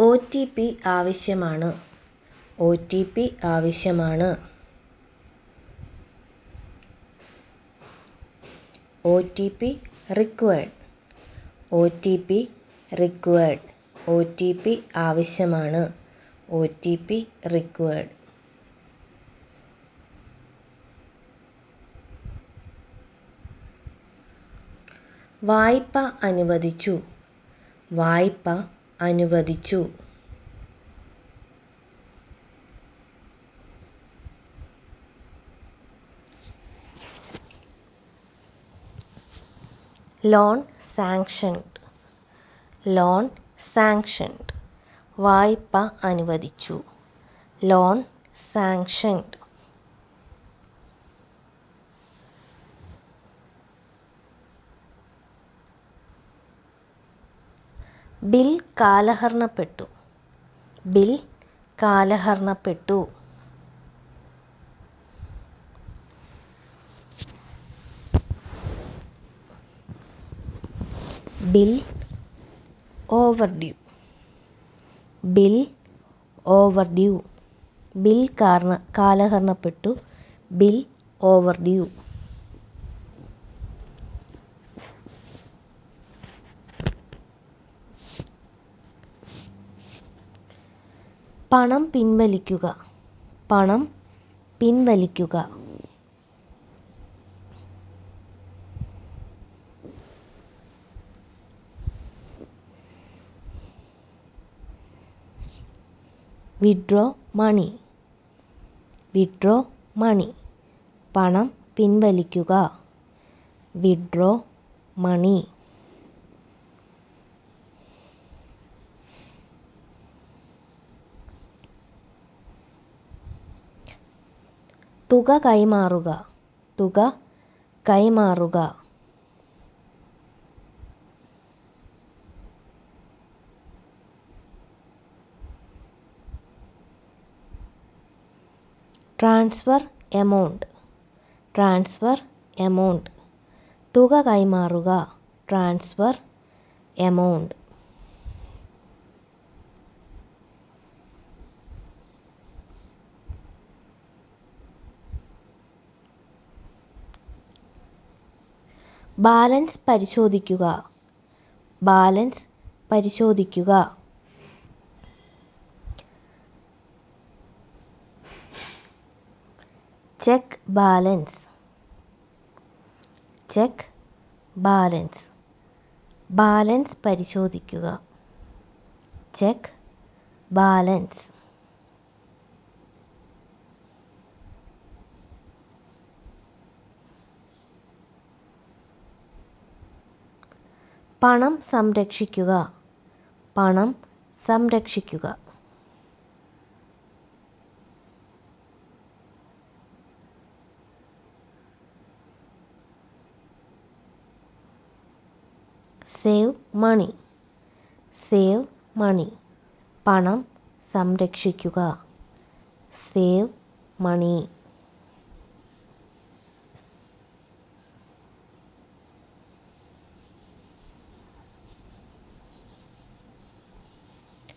O T P ആവശ്യമാണ്. O T P ആവശ്യമാണ്. O T P required O T P required O T P ആവശ്യമാണ്. O T P required വായ്പ അനുവദിച്ചു. വായ്പ അനുവദിച്ചു. Loan sanctioned. Loan sanctioned. വായ്പ അനുവദിച്ചു. Loan sanctioned. ബിൽ കാലഹരണപ്പെട്ടു. Bill കാലഹരണപ്പെട്ടു. Bill overdue. Bill overdue. Bill കാരണ കാലഹരണപ്പെട്ടു. Bill overdue. പണം പിൻവലിക്കുക. പണം പിൻവലിക്കുക. Withdraw money. Withdraw money. പണം പിൻവലിക്കുക. Withdraw money. തുക കൈമാറുക തുക കൈമാറുക ട്രാൻസ്ഫർ എമൗണ്ട് ട്രാൻസ്ഫർ എമൗണ്ട് തുക കൈമാറുക ട്രാൻസ്ഫർ എമൗണ്ട് ബാലൻസ് പരിശോധിക്കുക. ബാലൻസ് പരിശോധിക്കുക. Check balance. Check balance. Balance പരിശോധിക്കുക. Check balance. പണം സംരക്ഷിക്കുക. പണം സംരക്ഷിക്കുക. Save money. Save money. പണം സംരക്ഷിക്കുക. Save money.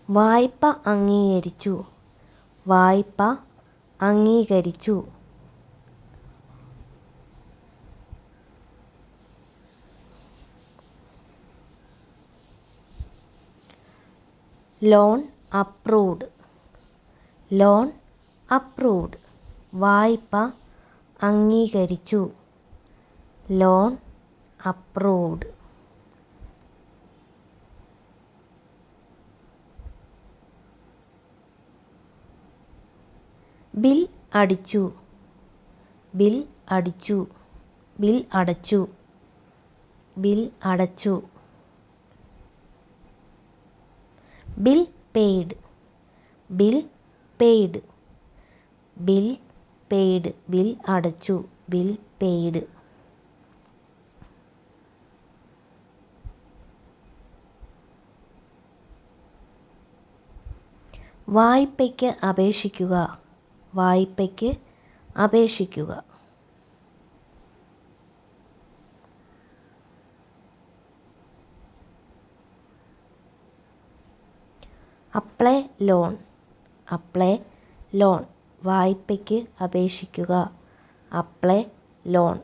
വായ്പ അംഗീകരിച്ചു. വായ്പ അംഗീകരിച്ചു. Loan approved. Loan approved. വായ്പ അംഗീകരിച്ചു. Loan approved. ബിൽ അടിച്ചു. ബിൽ അടിച്ചു. ബിൽ അടച്ചു. ബിൽ അടച്ചു. Bill paid. Bill paid. Bill paid. Bill അടച്ചു. Bill paid. വായ്പയ്ക്ക് അപേക്ഷിക്കുക. വായ്പയ്ക്ക് അപേക്ഷിക്കുക. അപ്ലൈ ലോൺ അപ്ലൈ ലോൺ വായ്പയ്ക്ക് അപേക്ഷിക്കുക. Apply loan